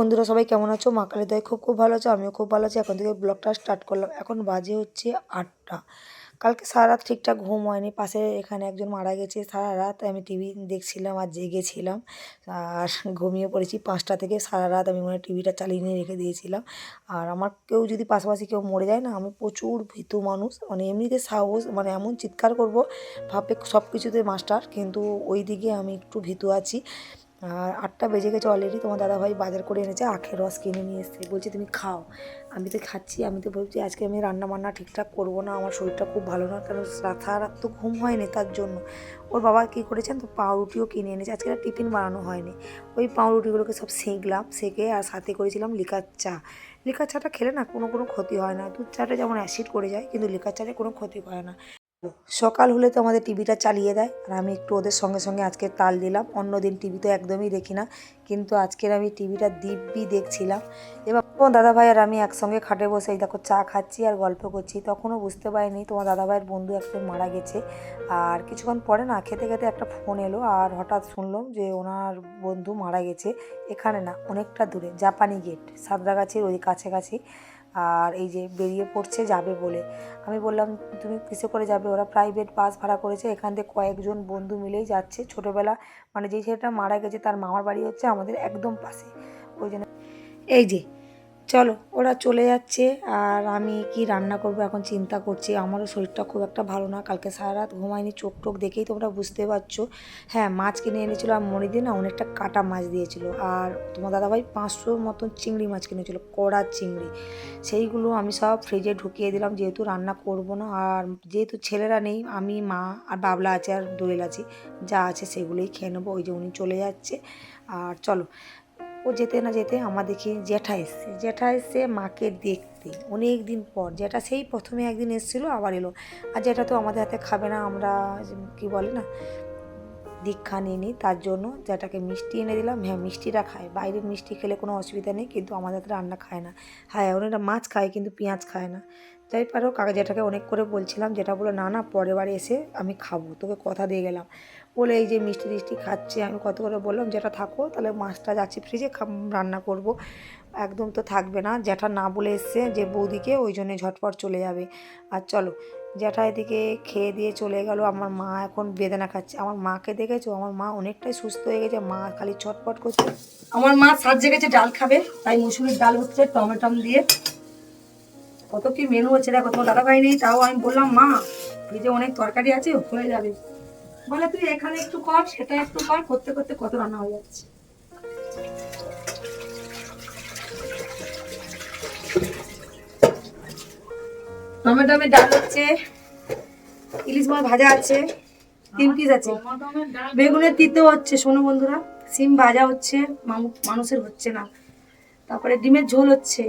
বন্ধুরা সবাই কেমন আছো? মা কালী দয় খুব খুব ভালো আছো, আমিও খুব ভালো আছি। এখন থেকে ব্লগটা স্টার্ট করলাম। এখন বাজে হচ্ছে আটটা। কালকে সারা রাত ঠিকঠাক ঘুম হয়নি। পাশে এখানে একজন মারা গেছে। সারা রাত আমি টিভি দেখছিলাম আর জেগেছিলাম। আর ঘুমিয়ে পড়েছি পাঁচটা থেকে। সারা রাত আমি মানে টিভিটা চালিয়ে নিয়ে রেখে দিয়েছিলাম। আর আমার কেউ যদি পাশাপাশি কেউ মরে যায় না, আমি প্রচুর ভীতু মানুষ। মানে এমনিতে সাহস মানে এমন চিৎকার করব ভাবে সব কিছুতে মাস্টার কিন্তু ওই দিকে আমি একটু ভীতু আছি। আর আটটা বেজে গেছে অলরেডি তোমার দাদাভাই বাজার করে এনেছে, আখের রস কিনে নিয়ে এসছে। বলছে, তুমি খাও, আমি তো খাচ্ছি, আমি তো বলছি আজকে আমি রান্না বান্না ঠিকঠাক করব না, আমার শরীরটা খুব ভালো না, কারণ সারা রাত তো ঘুম হয়নি তার জন্য। ওর বাবা কী করেছেন, তো পাউরুটিও কিনে এনেছে, আজকে টিফিন বানানো হয়নি। ওই পাউরুটিগুলোকে সব সেঁকলাম, সেঁকে আর সাথে করেছিলাম লিকার চা। লিকার চাটা খেলে না কোনো কোনো ক্ষতি হয় না, দুধ চাটা যেমন অ্যাসিড করে যায়, কিন্তু লিকার চাটে কোনো ক্ষতি করে না। সকাল হলে তো আমাদের টিভিটা চালিয়ে দেয়। আর আমি একটু ওদের সঙ্গে সঙ্গে আজকে তাল দিলাম। অন্য দিন টিভি তো একদমই দেখি না। কিন্তু আজকের আমি টিভিটা দিব্যি দেখছিলাম। এবার তোমার দাদাভাই আর আমি একসঙ্গে খাটে বসে দেখো চা খাচ্ছি আর গল্প করছি। তখনও বুঝতে পারিনি, তোমার দাদাভাইয়ের বন্ধু একজন মারা গেছে। আর কিছুক্ষণ পরে না খেতে খেতে একটা ফোন এলো আর হঠাৎ শুনলাম যে ওনার বন্ধু মারা গেছে। এখানে না অনেকটা দূরে, জাপানি গেট সাদরাগাছির ওই কাছাকাছি। আর এই যে বেরিয়ে পড়ছে, যাবে বলে। আমি বললাম, তুমি কিসে করে যাবে? ওরা প্রাইভেট বাস ভাড়া করেছে। এখান থেকে কয়েকজন বন্ধু মিলেই যাচ্ছে। ছোটোবেলা মানে যে ছেলেটা মারা গেছে, তার মামার বাড়ি হচ্ছে আমাদের একদম পাশে। ওই জন্য এই যে চলো, ওরা চলে যাচ্ছে আর আমি কি রান্না করব এখন চিন্তা করছি। আমারও শরীরটা খুব একটা ভালো না। কালকে সারা রাত ঘুমাইনি চোখ টোক দেখেই তোমরা বুঝতে পারছ। হ্যাঁ মাছ কিনে এনেছিলো আর মনিদিন না অনেকটা কাটা মাছ দিয়েছিল। আর তোমার দাদাভাই পাঁচশোর মতন চিংড়ি মাছ কিনেছিল, কড়া চিংড়ি। সেইগুলো আমি সব ফ্রিজে ঢুকিয়ে দিলাম, যেহেতু রান্না করব না। আর যেহেতু ছেলেরা নেই, আমি, মা আর বাবলা আছে আর দোয়েল আছে, যা আছে সেগুলোই খেয়ে নেব। ওই যে উনি চলে যাচ্ছে। আর চলো ও যেতে না যেতে দেখি জ্যাঠা এসছে। জ্যাঠা এসছে মাকে দেখতে। অনেক দিন পর। জ্যাঠা সেই প্রথমে একদিন এসেছিল, আবার এলো। আর জ্যাঠা তো আমাদের হাতে খাবে না, আমরা কি বলে না দীক্ষা নিইনি, তার জন্য যেটাকে মিষ্টি এনে দিলাম। হ্যাঁ মিষ্টিটা খায়। বাইরের মিষ্টি খেলে কোনো অসুবিধা নেই, কিন্তু আমাদের হাতে রান্না খায় না। হ্যাঁ ওনারা মাছ খায়, কিন্তু পেঁয়াজ খায় না। যাই পারো, কাকা যেটাকে অনেক করে বলছিলাম, যেটা বলে না না, পরের বারে এসে আমি খাব, তোকে কথা দিয়ে গেলাম। বলে এই যে মিষ্টি টিষ্টি খাচ্ছে, আমি কত করে বললাম, যেটা থাকো, তাহলে মাছটা যাচ্ছি ফ্রিজে রান্না করব। একদম তো থাকবে না, জ্যাঠা না বলে এসছে যে বৌদিকে, ওই জন্যে ঝটপট চলে যাবে। আর চলো জ্যাঠা এদিকে খেয়ে দিয়ে চলে গেল। আমার মা এখন বেদনা খাচ্ছে। আমার মাকে দেখেছ? আমার মা অনেকটাই সুস্থ হয়ে গেছে। মা খালি ছটপট করছে। আমার মা সাজে গেছে ডাল খাবে, তাই মুসুরির ডাল হচ্ছে টমেটম দিয়ে। কত কি মেনু হচ্ছে দেখো, তোমার দাদা ভাই নেই, তাও আমি বললাম, মা, ফ্রিজে অনেক তরকারি আছে, হয়ে যাবে। বলে, তুই এখানে একটু কর, সেটা একটু কর। করতে করতে কত রান্না হয়ে যাচ্ছে। টমেটমের ডাল হচ্ছে, ইলিশ মাছ ভাজা আছে, তিন পিস আছে। বেগুনের তিতো হচ্ছে, শোনো বন্ধুরা, সিম ভাজা হচ্ছে মানুষের হচ্ছে না। তারপরে ডিমের ঝোল হচ্ছে।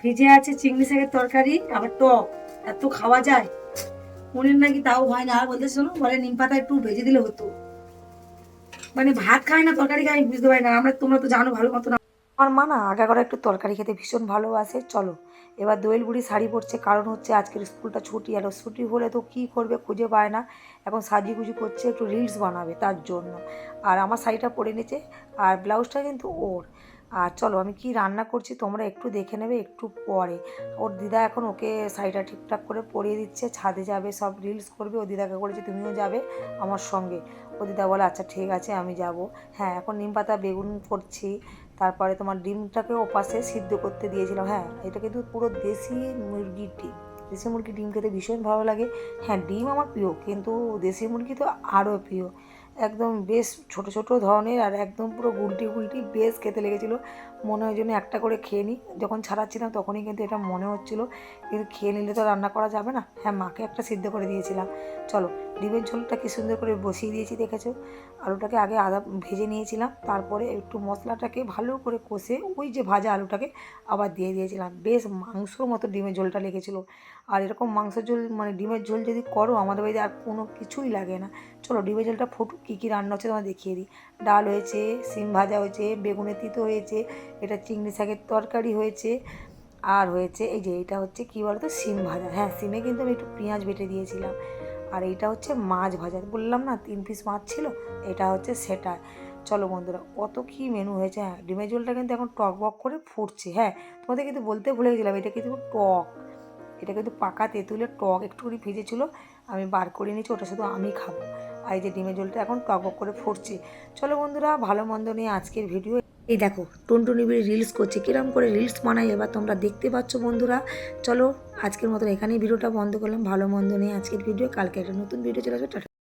ভিজে আছে চিংড়ি শাকের তরকারি, আবার টক। এত খাওয়া যায়। মনের নাকি তাও হয় না। আর বলতে শোনো, বলে নিম পাতা একটু ভেজে দিলে হতো। মানে ভাত খায় না, তরকারি খায় বুঝতে পারি না। আমরা, তোমরা তো জানো, ভালো মতো আমার মা না, আগা করে একটু তরকারি খেতে ভীষণ ভালোবাসে। চলো, এবার দোয়েল বুড়ি শাড়ি পরছে, কারণ হচ্ছে আজকের স্কুলটা ছুটি, আর ছুটি হলে তো কী করবে খুঁজে পায় না। এখন সাজিগুজি করছে, একটু রিলস বানাবে তার জন্য। আর আমার শাড়িটা পরে নিয়েছে, আর ব্লাউজটা কিন্তু ওর। আর চলো, আমি কি রান্না করছি তোমরা একটু দেখে নেবে একটু পরে। ওর দিদা এখন ওকে শাড়িটা ঠিকঠাক করে পরিয়ে দিচ্ছে, ছাদে যাবে, সব রিলস করবে, ও দিদাকে বলেছে তুমিও যাবে আমার সঙ্গে। ও দিদা বলে আচ্ছা ঠিক আছে, আমি যাব। হ্যাঁ এখন নিম পাতা বেগুন করছি তারপরে তোমার ডিমটাকে ওপাশে সিদ্ধ করতে দিয়েছিলাম হ্যাঁ এটা কিন্তু পুরো দেশি মুরগির ডিম। দেশি মুরগির ডিম খেতে ভীষণ ভালো লাগে। হ্যাঁ ডিম আমার প্রিয়, কিন্তু দেশি মুরগি তো আরও প্রিয়। একদম বেশ ছোট ছোট ধরনের আর একদম পুরো গুলটি গুলটি বেশ খেতে লেগেছিলো। মনে হয় জন্য একটা করে খেয়ে নিই যখন ছাড়াচ্ছিলাম তখনই কিন্তু এটা মনে হচ্ছিল। কিন্তু খেয়ে নিলে তো রান্না করা যাবে না। হ্যাঁ মাকে একটা সিদ্ধ করে দিয়েছিলাম। চলো, ডিমের ঝোলটা কি সুন্দর করে বসিয়ে দিয়েছি দেখেছ? আলুটাকে আগে আদা ভেজে নিয়েছিলাম। তারপরে একটু মশলাটাকে ভালো করে কষে ওই যে ভাজা আলুটাকে আবার দিয়ে দিয়েছিলাম। বেশ মাংসর মতো ডিমের ঝোলটা লেগেছিলো। আর এরকম মাংসের ঝোল মানে ডিমের ঝোল যদি করো, আমাদের বাড়িতে আর কোনো কিছুই লাগে না। চলো ডিমের ঝোলটা ফুটুক, কী কী রান্না হচ্ছে তোমার দেখিয়ে দিই। ডাল হয়েছে, সিম ভাজা হয়েছে, বেগুনের তিতো হয়েছে, এটা চিংড়ি শাকের তরকারি হয়েছে, আর হয়েছে এই যে এটা হচ্ছে কী বলতো, সিম ভাজা। হ্যাঁ সিমে কিন্তু আমি একটু পেঁয়াজ বেটে দিয়েছিলাম। আর এইটা হচ্ছে মাছ ভাজা। বললাম না, তিন পিস মাছ ছিল, এটা হচ্ছে সেটা। চলো বন্ধুরা, কত কি মেনু হয়েছে হ্যাঁ ডিমের ঝোলটা কিন্তু এখন টক বক করে ফুটছে হ্যাঁ। তোমাদের কিন্তু বলতে ভুলে গেছিলাম, এটা কিন্তু টক। এটা কিন্তু পাকা তেঁতুলের টক, একটুখানি ভিজেছিল, আমি বার করে নিয়েছি ওটা শুধু আমি খাব। এই যে ডিমের ঝোলটা এখন টক বক করে ফুটছে। চলো বন্ধুরা, ভালো মন্দ নিয়ে আজকের ভিডিও এই দেখো, টুনটুনি বিড়ি রিলস করছে। কিরম করে রিলস বানাই এবার তোমরা দেখতে পাচ্ছ বন্ধুরা। চলো, আজকের মতন এখানেই ভিডিওটা বন্ধ করলাম। ভালো মন্দ নিয়ে আজকের ভিডিও কালকে একটা নতুন ভিডিও চলে আসবে।